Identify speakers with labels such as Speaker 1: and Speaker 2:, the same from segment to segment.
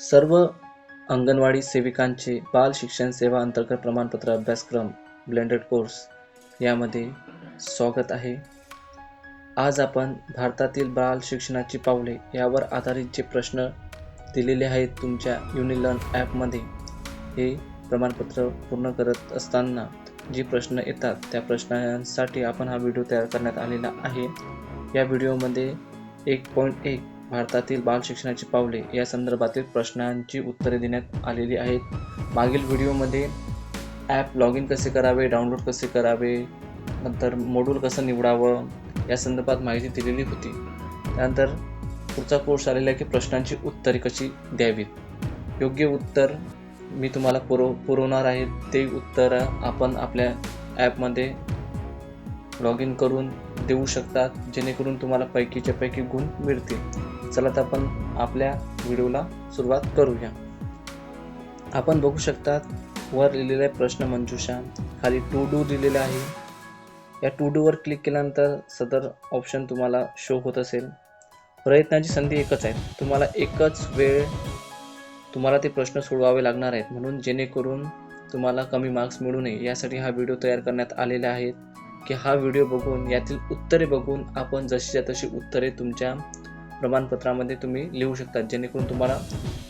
Speaker 1: सर्व अंगणवाडी सेविकांचे बाल शिक्षण सेवा अंतर्गत प्रमाणपत्र अभ्यासक्रम ब्लेंडेड कोर्स यामध्ये स्वागत आहे. आज आपण भारतातील बाल शिक्षणाची पावले यावर आधारित जे प्रश्न दिलेले आहेत तुमच्या युनिलर्न ॲपमध्ये हे प्रमाणपत्र पूर्ण करत असताना जे प्रश्न येतात त्या प्रश्नांसाठी आपण हा व्हिडिओ तयार करण्यात आलेला आहे. या व्हिडिओमध्ये एक पॉईंट एक भारतातील बाल शिक्षणाची पावले या संदर्भातील प्रश्नांची उत्तरे देण्यात आलेली आहेत. मागील व्हिडिओमध्ये ॲप लॉग इन कसे करावे डाउनलोड कसे करावे नंतर मोड्यूल कसं निवडावं या संदर्भात माहिती दिलेली होती. त्यानंतर पुढचा कोर्स आलेला आहे की प्रश्नांची उत्तरे कशी द्यावीत. योग्य उत्तर मी तुम्हाला पुरव पुरवणार आहे. ते उत्तर आपण आपल्या ॲपमध्ये लॉग इन करून देऊ शकतात जेणेकरून तुम्हाला पैकीच्या पैकी गुण मिळतील. चला तर आपण आपल्या व्हिडिओला सुरुवात करूया. आपण बघू शकतात वर लिहिलेला आहे प्रश्न मंजुषा. खाली टू डू लिहिलेला आहे. या टू डूवर क्लिक केल्यानंतर सदर ऑप्शन तुम्हाला शो होत असेल. प्रयत्नाची संधी एकच आहे. तुम्हाला एकच वेळ तुम्हाला ते प्रश्न सोडवावे लागणार आहेत. म्हणून जेणेकरून तुम्हाला कमी मार्क्स मिळू नये. यासाठी हा व्हिडिओ तयार करण्यात आलेला आहे. की हा व्हिडिओ बघून यातील उत्तरे बघून आपण जशीच्या तशी उत्तरे तुमच्या प्रमाणपत्रामध्ये तुम्ही लिहू शकता जेणेकरून तुम्हाला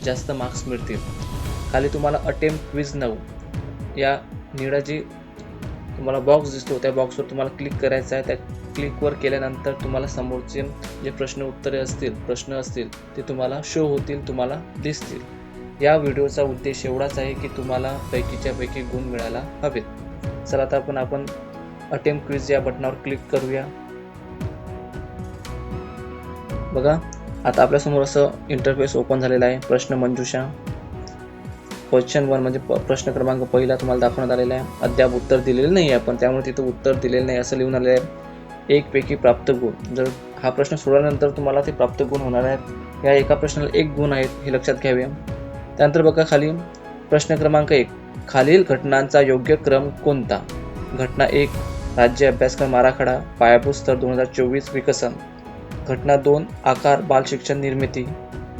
Speaker 1: जास्त मार्क्स मिळतील. खाली तुम्हाला अटेम्प्ट क्विज नऊ. या निळा जी तुम्हाला बॉक्स दिसतो त्या बॉक्सवर तुम्हाला क्लिक करायचं आहे. त्या क्लिकवर केल्यानंतर तुम्हाला समोरचे जे प्रश्न उत्तरे असतील प्रश्न असतील ते तुम्हाला शो होतील तुम्हाला दिसतील. या व्हिडिओचा उद्देश एवढाच आहे की तुम्हाला पैकीच्या पैकी गुण मिळायला हवेत. चला आता आपण आपण अटेम्प्ट क्विज या बटनावर क्लिक करूया. बघा आता आपल्यासमोर असं इंटरफेस ओपन झालेला आहे. प्रश्न मंजुषा. क्वेश्चन वन म्हणजे प- प्रश्न क्रमांक पहिला तुम्हाला दाखवण्यात आलेला आहे. अद्याप उत्तर दिलेलं नाही आहे आपण त्यामुळे तिथं उत्तर दिलेलं नाही असं लिहून आलेलं आहे. एकपैकी प्राप्त गुण. जर हा प्रश्न सोडल्यानंतर तुम्हाला ते प्राप्त गुण होणार आहेत. या एका प्रश्नाला एक गुण आहेत हे लक्षात घ्यावे. त्यानंतर बघा खाली. प्रश्न क्रमांक एक. खालील घटनांचा योग्य क्रम कोणता? घटना एक राज्य अभ्यासक्रम आराखडा पायाभूत स्तर दोन हजार चोवीस विकसन. घटना दोन आकार बाल शिक्षण निर्मिती.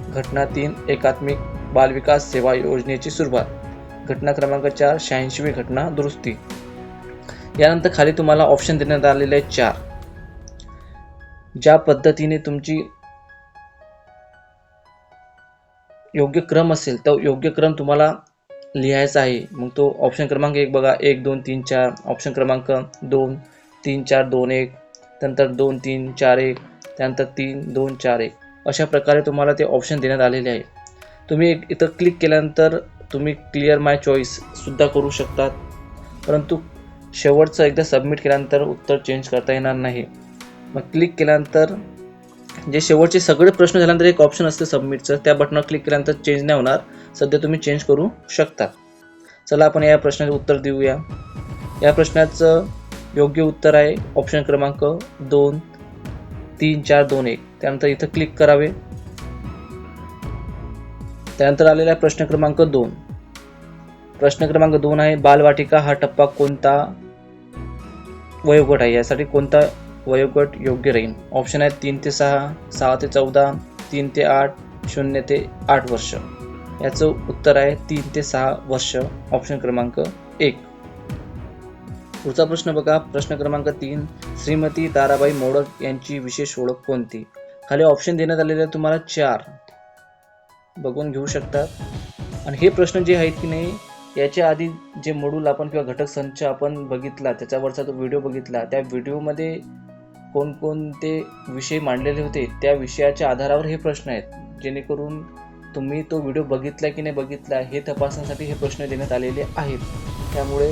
Speaker 1: घटना तीन एकात्मिक बालविकास सेवा योजनेची सुरुवात. घटना क्रमांक चार शहाऐंशीवी घटना दुरुस्ती. यानंतर खाली तुम्हाला ऑप्शन देण्यात आलेले आहेत चार. ज्या पद्धतीने तुमची योग्य क्रम असेल तर योग्य क्रम तुम्हाला लिहायचा आहे. मग तो ऑप्शन क्रमांक एक बघा. एक दोन तीन चार. ऑप्शन क्रमांक दोन तीन चार दोन एक. त्यानंतर दोन तीन चार एक. त्यानंतर तीन दोन चार एक. अशा प्रकारे तुम्हाला ते ऑप्शन देण्यात आलेले आहे. तुम्ही एक इथं क्लिक केल्यानंतर तुम्ही क्लिअर माय चॉईससुद्धा करू शकतात. परंतु शेवटचं एकदा सबमिट केल्यानंतर उत्तर चेंज करता येणार नाही. मग क्लिक केल्यानंतर जे शेवटचे सगळे प्रश्न झाल्यानंतर एक ऑप्शन असतं सबमिटचं त्या बटनावर क्लिक केल्यानंतर चेंज नाही होणार. सध्या तुम्ही चेंज करू शकता. चला आपण या प्रश्नाचं उत्तर देऊया. या प्रश्नाचं योग्य उत्तर आहे ऑप्शन क्रमांक दोन तीन चार दोन एक. त्यानंतर इथं क्लिक करावे. त्यानंतर आलेला आहे प्रश्न क्रमांक दोन. प्रश्न क्रमांक दोन आहे बालवाटिका हा टप्पा कोणता वयोगट आहे? यासाठी कोणता वयोगट योग्य राहील ऑप्शन आहेत तीन ते सहा सहा ते चौदा तीन ते आठ शून्य ते आठ वर्ष. याचं उत्तर आहे तीन ते सहा वर्ष. ऑप्शन क्रमांक एक. पुढचा प्रश्न बघा. प्रश्न क्रमांक तीन. श्रीमती ताराबाई मोडक यांची विशेष ओळख कोणती? खाली ऑप्शन देण्यात आलेले आहे तुम्हाला चार. बघून घेऊ शकतात आणि हे प्रश्न जे आहेत की नाही याच्या आधी जे मॉड्यूल आपण किंवा घटक संच आपण बघितला त्याच्यावरचा तो व्हिडिओ बघितला त्या व्हिडिओमध्ये कोणकोणते विषय मांडलेले होते त्या विषयाच्या आधारावर हे प्रश्न आहेत. जेणेकरून तुम्ही तो व्हिडिओ बघितला की नाही बघितला हे तपासण्यासाठी हे प्रश्न देण्यात आलेले आहेत. त्यामुळे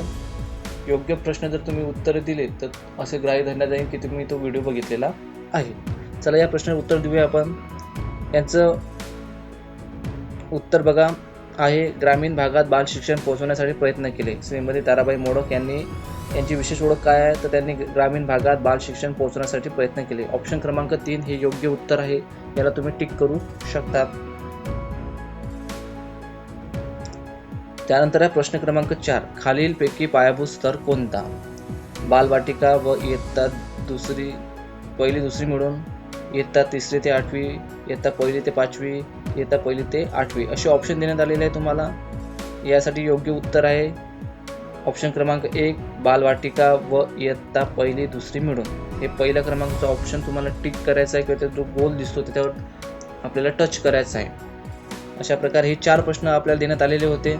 Speaker 1: योग्य प्रश्न जर तुम्ही उत्तर दिले तर असे ग्राह्य धरण्यात जाईल की तुम्ही तो व्हिडिओ बघितलेला आहे. चला या प्रश्नाचं उत्तर देऊया आपण. यांचं उत्तर बघा. आहे ग्रामीण भागात बाल शिक्षण पोहोचवण्यासाठी प्रयत्न केले. श्रीमती ताराबाई मोडक यांनी यांची विशेष ओळख काय आहे? तर त्यांनी ग्रामीण भागात बाल शिक्षण पोहोचण्यासाठी प्रयत्न केले. ऑप्शन क्रमांक तीन हे योग्य उत्तर आहे. याला तुम्ही टिक करू शकता. त्यानंतर आहे प्रश्न क्रमांक चार. खालीलपैकी पायाभूत स्तर कोणता? बालवाटिका व इयत्ता दुसरी पहिली दुसरी मिळून इयत्ता तिसरी ते आठवी इयत्ता पहिली ते पाचवी इयत्ता पहिली ते आठवी. असे ऑप्शन देण्यात आलेले आहे तुम्हाला. यासाठी योग्य उत्तर आहे. ऑप्शन क्रमांक एक बालवाटिका व इयत्ता पहिली दुसरी मिळून. हे पहिल्या क्रमांकाचा ऑप्शन तुम्हाला टिक करायचा आहे किंवा जो गोल दिसतो त्याच्यावर आपल्याला टच करायचा आहे. अशा प्रकारे हे चार प्रश्न आपल्याला देण्यात आलेले होते.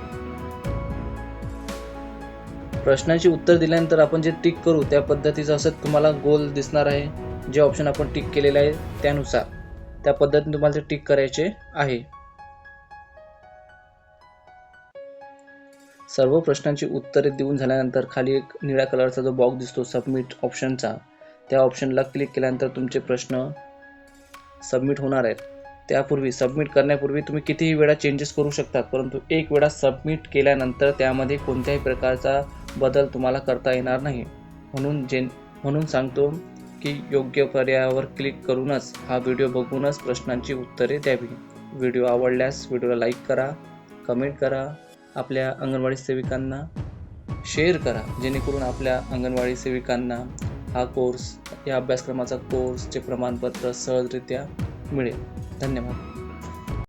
Speaker 1: प्रश्नांची उत्तर दिल्यानंतर आपण जे टिक करू त्या पद्धतीचं असं तुम्हाला गोल दिसणार आहे. जे ऑप्शन आपण टिक केलेलं आहे त्यानुसार त्या पद्धतीने तुम्हाला ते टिक करायचे आहे. सर्व प्रश्नांची उत्तरे देऊन झाल्यानंतर खाली एक निळ्या कलरचा जो बॉक्स दिसतो सबमिट ऑप्शनचा त्या ऑप्शनला क्लिक केल्यानंतर तुमचे प्रश्न सबमिट होणार आहेत. त्यापूर्वी सबमिट करण्यापूर्वी तुम्ही कितीही वेळा चेंजेस करू शकतात परंतु एक वेळा सबमिट केल्यानंतर त्यामध्ये कोणत्याही प्रकारचा बदल तुम्हाला करता येणार नाही. म्हणून जे म्हणून सांगतो की योग्य पर्यायावर क्लिक करूनच हा व्हिडिओ बघूनच प्रश्नांची उत्तरे द्यावी. व्हिडिओ आवडल्यास व्हिडिओला लाईक करा कमेंट करा आपल्या अंगणवाडी सेविकांना शेअर करा. जेणेकरून आपल्या अंगणवाडी सेविकांना हा कोर्स या अभ्यासक्रमाचा कोर्सचे प्रमाणपत्र सहजरित्या मिळेल. धन्यवाद.